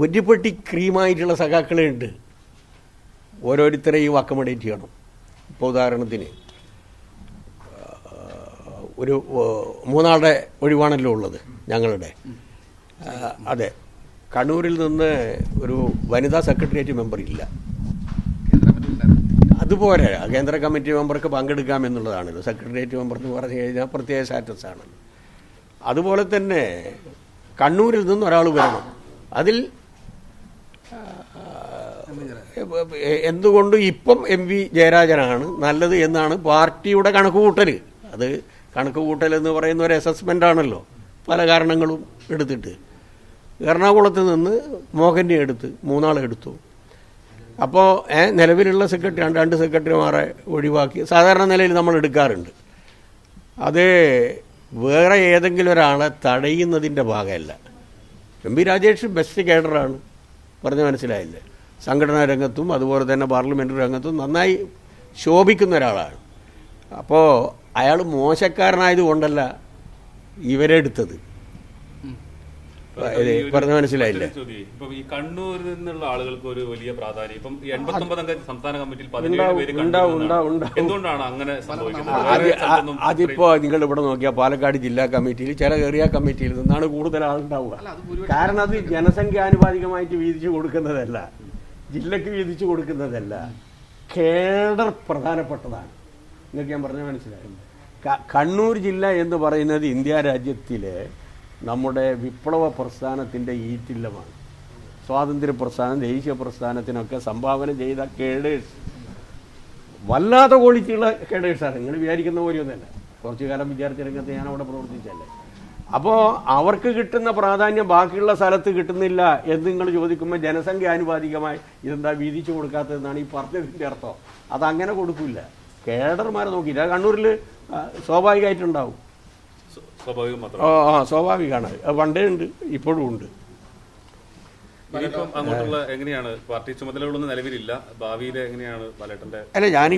ഒറ്റപ്പെട്ടി ക്രീമായിട്ടുള്ള സഖാക്കളെ ഉണ്ട് ഓരോരുത്തരെയും അക്കമഡേറ്റ് ചെയ്യണം. ഇപ്പോൾ ഉദാഹരണത്തിന് ഒരു മൂന്നാളുടെ ഒഴിവാണല്ലോ ഉള്ളത് ഞങ്ങളുടെ. അതെ. കണ്ണൂരിൽ നിന്ന് ഒരു വനിതാ സെക്രട്ടേറിയറ്റ് മെമ്പർ ഇല്ല. അതുപോലെ കേന്ദ്ര കമ്മിറ്റി മെമ്പർക്ക് പങ്കെടുക്കാം എന്നുള്ളതാണല്ലോ. സെക്രട്ടേറിയറ്റ് മെമ്പർ എന്ന് പറഞ്ഞു കഴിഞ്ഞാൽ പ്രത്യേക സ്റ്റാറ്റസ് ആണല്ലോ അതുപോലെ തന്നെ കണ്ണൂരിൽ നിന്ന് ഒരാൾ വരണം. അതിൽ എന്തുകൊണ്ട് ഇപ്പം എം വി ജയരാജനാണ് നല്ലത് എന്നാണ് പാർട്ടിയുടെ കണക്കുകൂട്ടൽ അത് കണക്കുകൂട്ടൽ എന്ന് പറയുന്ന ഒരു അസസ്മെന്റ് ആണല്ലോ. പല കാരണങ്ങളും എടുത്തിട്ട്. എറണാകുളത്ത് നിന്ന് മോഹന്റെ എടുത്ത്. മൂന്നാളെടുത്തു അപ്പോൾ നിലവിലുള്ള സെക്രട്ടറി രണ്ട് സെക്രട്ടറിമാരെ ഒഴിവാക്കി. സാധാരണ നിലയിൽ നമ്മൾ എടുക്കാറുണ്ട്. അത് വേറെ ഏതെങ്കിലും ഒരാളെ തടയുന്നതിന്റെ ഭാഗമല്ല. എം പി രാജേഷ് ബെസ്റ്റ് കേഡറാണ് പറഞ്ഞ മനസ്സിലായില്ലേ? സംഘടനാ രംഗത്തും അതുപോലെ തന്നെ പാർലമെന്റ് രംഗത്തും നന്നായി ശോഭിക്കുന്ന ഒരാളാണ്. അപ്പോൾ അയാൾ മോശക്കാരനായതുകൊണ്ടല്ല ഇവരെ എടുത്തത് ഇത് പറഞ്ഞ മനസ്സിലായില്ലേ. ഇപ്പം ഈ കണ്ണൂരിൽ നിന്നുള്ള ആളുകൾക്ക് ഒരു വലിയ പ്രാധാന്യം. ഇപ്പം ഈ എൺപത്തി അംഗ സംസ്ഥാന കമ്മിറ്റിയിൽ പതിനേഴ് പേര് കണ്ണൂരിൽ. എന്തുകൊണ്ടാണ് അങ്ങനെ സംഭവിക്കുന്നത്? അത് വേറെ നിങ്ങൾ ഇവിടെ നോക്കിയാൽ പാലക്കാട് ജില്ലാ കമ്മിറ്റിയിൽ ചില ഏറിയ കമ്മിറ്റിയിൽ നിന്നാണ് കൂടുതൽ ആളുണ്ടാവുക. കാരണം അത് ജനസംഖ്യാനുപാതികമായിട്ട് വീതിച്ചു കൊടുക്കുന്നതല്ല. ജില്ലക്ക് വീതിച്ചു കൊടുക്കുന്നതല്ല. കേഡർ പ്രധാനപ്പെട്ടതാണ്. നിങ്ങൾക്ക് ഞാൻ പറഞ്ഞ മനസ്സിലായി. കണ്ണൂർ ജില്ല എന്ന് പറയുന്നത് ഇന്ത്യ രാജ്യത്തിലെ നമ്മുടെ വിപ്ലവ പ്രസ്ഥാനത്തിന്റെ ഈറ്റില്ലമാണ്. സ്വാതന്ത്ര്യ പ്രസ്ഥാനം ദേശീയ പ്രസ്ഥാനത്തിനൊക്കെ സംഭാവന ചെയ്ത കേഡേഴ്സ്. വല്ലാത്ത ക്വാളിറ്റിയുള്ള കേഡേഴ്സാണ് നിങ്ങൾ വിചാരിക്കുന്ന പോലെയൊന്നുമല്ല കുറച്ചു കാലം വിദ്യാർത്ഥി രംഗത്ത് ഞാൻ അവിടെ പ്രവർത്തിച്ചല്ലേ അപ്പോൾ അവർക്ക് കിട്ടുന്ന പ്രാധാന്യം ബാക്കിയുള്ള സ്ഥലത്ത് കിട്ടുന്നില്ല എന്ന് നിങ്ങൾ ചോദിക്കുമ്പോൾ ജനസംഖ്യ ആനുപാതികമായി ഇതെന്താ വീതിച്ചു കൊടുക്കാത്തതെന്നാണ് ഈ പറഞ്ഞതിന്റെ അർത്ഥം. അതങ്ങനെ കൊടുക്കില്ല. കേഡർമാരെ നോക്കിയില്ല കണ്ണൂരിൽ സ്വാഭാവികമായിട്ടുണ്ടാവും. ആ സ്വാഭാവികമാണ്. അത് പണ്ടേ ഉണ്ട് ഇപ്പോഴും ഉണ്ട്. അങ്ങോട്ടുള്ള എങ്ങനെയാണ്? പാർട്ടി ചുമതലകളൊന്നും നിലവിലില്ല. ഭാവിയിൽ എങ്ങനെയാണ് ബാലേട്ടന്റെ അല്ല ഞാൻ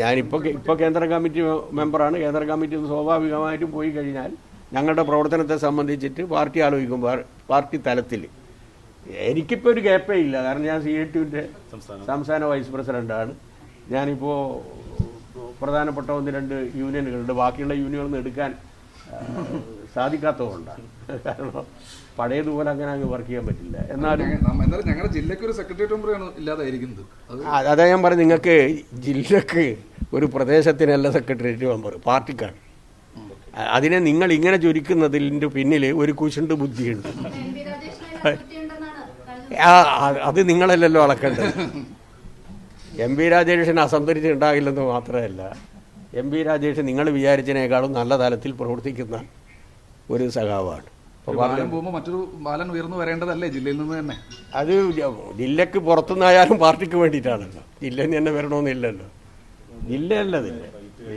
ഞാനിപ്പോൾ ഇപ്പോൾ കേന്ദ്ര കമ്മിറ്റി മെമ്പറാണ്. കേന്ദ്ര കമ്മിറ്റി സ്വാഭാവികമായിട്ടും പോയി കഴിഞ്ഞാൽ ഞങ്ങളുടെ പ്രവർത്തനത്തെ സംബന്ധിച്ചിട്ട് പാർട്ടി ആലോചിക്കും പാർട്ടി തലത്തിൽ എനിക്കിപ്പോൾ ഒരു ഗ്യാപ്പേ ഇല്ല. കാരണം ഞാൻ സി എ ടുവിന്റെ സംസ്ഥാന വൈസ് പ്രസിഡന്റാണ് ഞാനിപ്പോൾ പ്രധാനപ്പെട്ട ഒന്ന് രണ്ട് യൂണിയനുകളുണ്ട് ബാക്കിയുള്ള യൂണിയനൊന്നും എടുക്കാൻ ആ, സാധിക്കാത്തതുകൊണ്ടാണ്. കാരണം പഴയതുപോലെ അങ്ങനെ അങ്ങ് വർക്ക് ചെയ്യാൻ പറ്റില്ല. എന്നാലും എന്നാലും ഞങ്ങളുടെ ജില്ലക്ക് ഒരു സെക്രട്ടേറിയറ്റ് മെമ്പറാണ് ഇല്ലാതായിരിക്കുന്നത്. അത് ഞാൻ പറഞ്ഞു നിങ്ങൾക്ക് ജില്ലക്ക് ഒരു പ്രദേശത്തിനല്ല സെക്രട്ടേറിയറ്റ് മെമ്പർ പാർട്ടിക്കാണ്. അതിനെ നിങ്ങൾ ഇങ്ങനെ ചുരുക്കുന്നതിന്റെ പിന്നിൽ ഒരു കുശുണ്ട് ബുദ്ധിയുണ്ട്. അത് നിങ്ങളല്ലല്ലോ അളക്കേണ്ടത്. എം വി രാജേഷൻ അസംതരിച്ച് ഉണ്ടാകില്ലെന്ന് മാത്രമല്ല. എം പി രാജേഷ് നിങ്ങൾ വിചാരിച്ചതിനേക്കാളും നല്ല തലത്തിൽ പ്രവർത്തിക്കുന്ന ഒരു സഖാവാണ്. മറ്റൊരു ബാലൻ ഉയർന്നു വരേണ്ടതല്ലേ ജില്ലയിൽ നിന്ന് തന്നെ? അത് ജില്ലക്ക് പുറത്തുനിന്നായാലും പാർട്ടിക്ക് വേണ്ടിയിട്ടാണല്ലോ. ജില്ലയിൽ നിന്ന് തന്നെ വരണമെന്നില്ലല്ലോ. ജില്ലയല്ല അതില്ല